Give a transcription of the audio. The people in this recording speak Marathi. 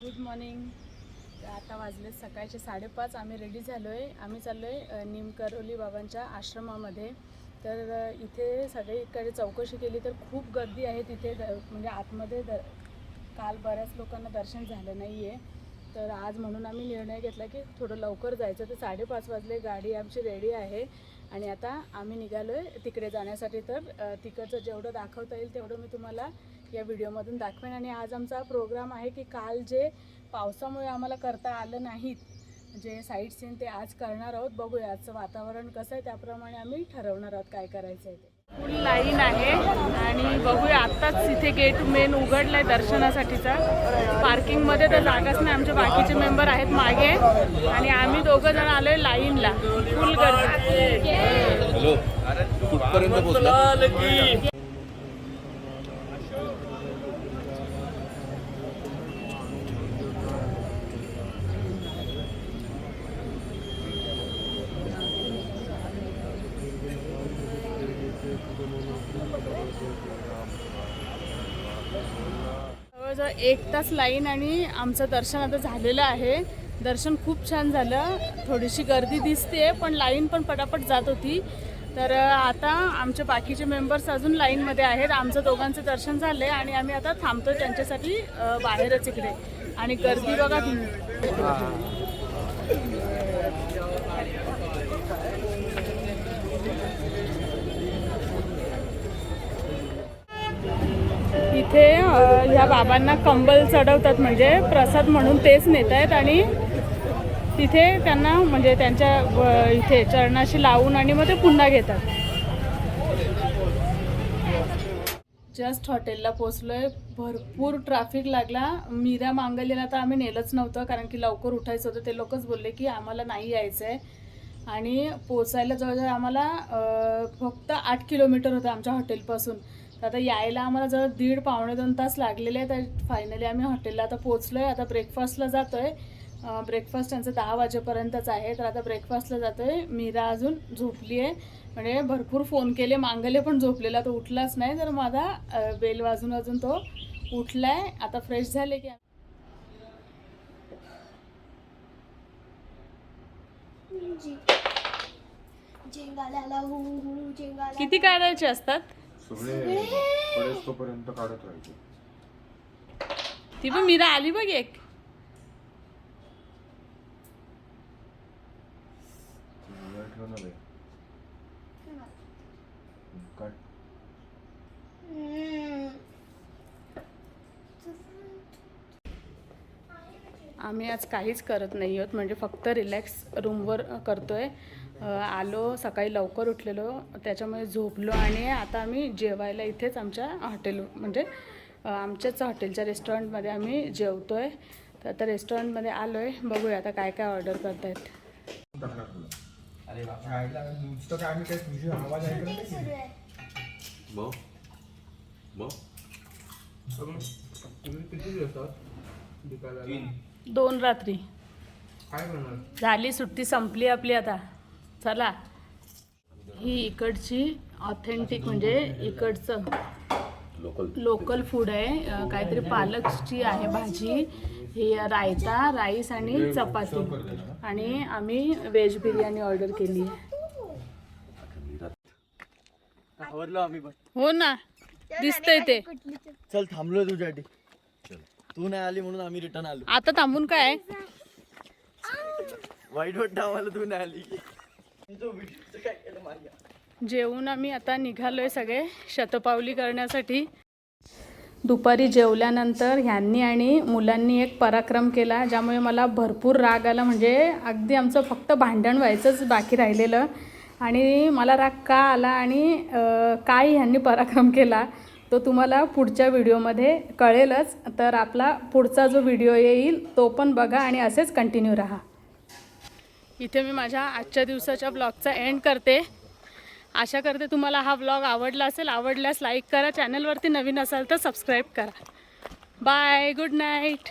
गुड मॉर्निंग आता वाजले सकाळचे साडेपाच. आम्ही रेडी झालो आहे आम्ही चाललो आहे निमकरोली बाबांच्या आश्रमामध्ये. तर इथे सगळीकडे चौकशी केली तर खूप गर्दी आहे तिथे. द- म्हणजे आतमध्ये द काल बऱ्याच लोकांना दर्शन झालं नाही आहे तर आज म्हणून आम्ही निर्णय घेतला की थोडं लवकर जायचं. तर साडेपाच वाजले गाडी आमची रेडी आहे. आणि आता आम्ही निघालो आहे तिकडे जाण्यासाठी. तर तिकडचं जेवढं दाखवता येईल तेवढं मी तुम्हाला या व्हिडिओमधून दाखवेन. आणि आज आमचा प्रोग्राम आहे की काल जे पावसामुळे आम्हाला करता आलं नाहीत जे साईट सीन ते आज करणार आहोत बघूया आजचं वातावरण कसं आहे. त्याप्रमाणे आम्ही ठरवणार आहोत काय करायचं आहे ते. फुल लाईन आहे आणि बघूया आत्ताच इथे गेट मेन उघडलं आहे दर्शनासाठीचा पार्किंगमध्ये तर जागाच नाही आमचे बाकीचे मेंबर आहेत मागे. आणि आम्ही दोघं जण आलोय लाईनला. फुल गर्दी. जवळजवळ एक तास लाईन आणि आमचं दर्शन आता झालेलं आहे. दर्शन खूप छान झालं. थोडीशी गर्दी दिसते पण लाईन पण पटापट जात होती. तर आता आमचे बाकीचे मेंबर्स अजून लाईनमध्ये आहेत. आमचं दोघांचं दर्शन झालं आहे आणि आम्ही आता थांबतो त्यांच्यासाठी बाहेरच इकडे. आणि गर्दी बघा तुम्ही. इथे ह्या बाबांना कंबल चढवतात म्हणजे प्रसाद म्हणून तेच नेत आहेत आणि तिथे त्यांना म्हणजे त्यांच्या इथे चरणाशी लावून आणि मग ते पुन्हा घेतात. जस्ट हॉटेलला पोचलोय भरपूर ट्रॅफिक लागला. मीरा मांगलीला तर आम्ही नेलंच नव्हतं कारण की लवकर उठायचं होतं. ते लोकच बोलले की आम्हाला नाही यायचं आहे आणि पोचायला जवळजवळ आम्हाला फक्त आठ किलोमीटर होतं आमच्या हॉटेलपासून तर आता यायला आम्हाला जवळ दीड पावणे दोन तास लागलेले तर फायनली आम्ही हॉटेलला आता पोचलोय आता ब्रेकफास्टला जातोय. ब्रेकफास्ट त्यांचं दहा वाजेपर्यंतच आहे. तर आता ब्रेकफास्टला जातोय. मीरा अजून झोपली आहे म्हणजे भरपूर फोन केले. मांगले पण झोपलेला. तो उठलाच नाही. तर माझा बेल वाजून वाजून तो उठलाय. आता फ्रेश झाले की किती काढायचे असतात? सगळे. तोपर्यंत काढत राहायचे. ती पण मीरा आली बघ एक. वेळ ठेवणार आहे. काढ आम्ही आज काहीच करत नाही आहोत. म्हणजे फक्त रिलॅक्स रूमवर करतोय. आलो सकाळी लवकर उठलेलो त्याच्यामुळे झोपलो आणि आता आम्ही जेवायला इथेच आमच्या हॉटेल म्हणजे आमच्याच हॉटेलच्या रेस्टॉरंटमध्ये आम्ही जेवतोय. तर आता रेस्टॉरंटमध्ये आलो आहे बघूया आता काय काय ऑर्डर करतायत. दोन रात्री. झाली सुट्टी संपली आपली आता. चला. ही इकडची ऑथेंटिक म्हणजे इकडचं लोकल लोकल फूड आहे. काहीतरी पालकची आहे भाजी. ही रायता राईस आणि चपाती. आणि आम्ही व्हेज बिर्याणी ऑर्डर केली आहे. आवरलो आम्ही पण. हो ना. दिसतंय ते. चल थांबलोय तुझ्यासाठी तू नाही आली म्हणून आम्ही रिटर्न आलो. आता थांबून काय वाईट वाटतं आम्हाला तू नाही आली जेवून आम्ही आता निघालोय सगळे शतपावली करण्यासाठी. दुपारी जेवल्यानंतर ह्यांनी आणि मुलांनी एक पराक्रम केला ज्यामुळे मला भरपूर राग आला. म्हणजे अगदी आमचं फक्त भांडण व्हायचंच बाकी राहिलेलं. आणि मला राग का आला आणि काय ह्यांनी पराक्रम केला तो तुम्हाला पुढच्या व्हिडिओमध्ये कळेलच. तर आपला पुढचा जो व्हिडिओ येईल तो पण बघा आणि असेच कंटिन्यू राहा. इथे मी माझ्या आजच्या दिवसाच्या ब्लॉगचा एंड करते. आशा करते तुम्हाला हा ब्लॉग आवडला असेल आवडल्यास लाईक करा. चॅनलवरती नवीन असाल तर सबस्क्राईब करा. Bye good night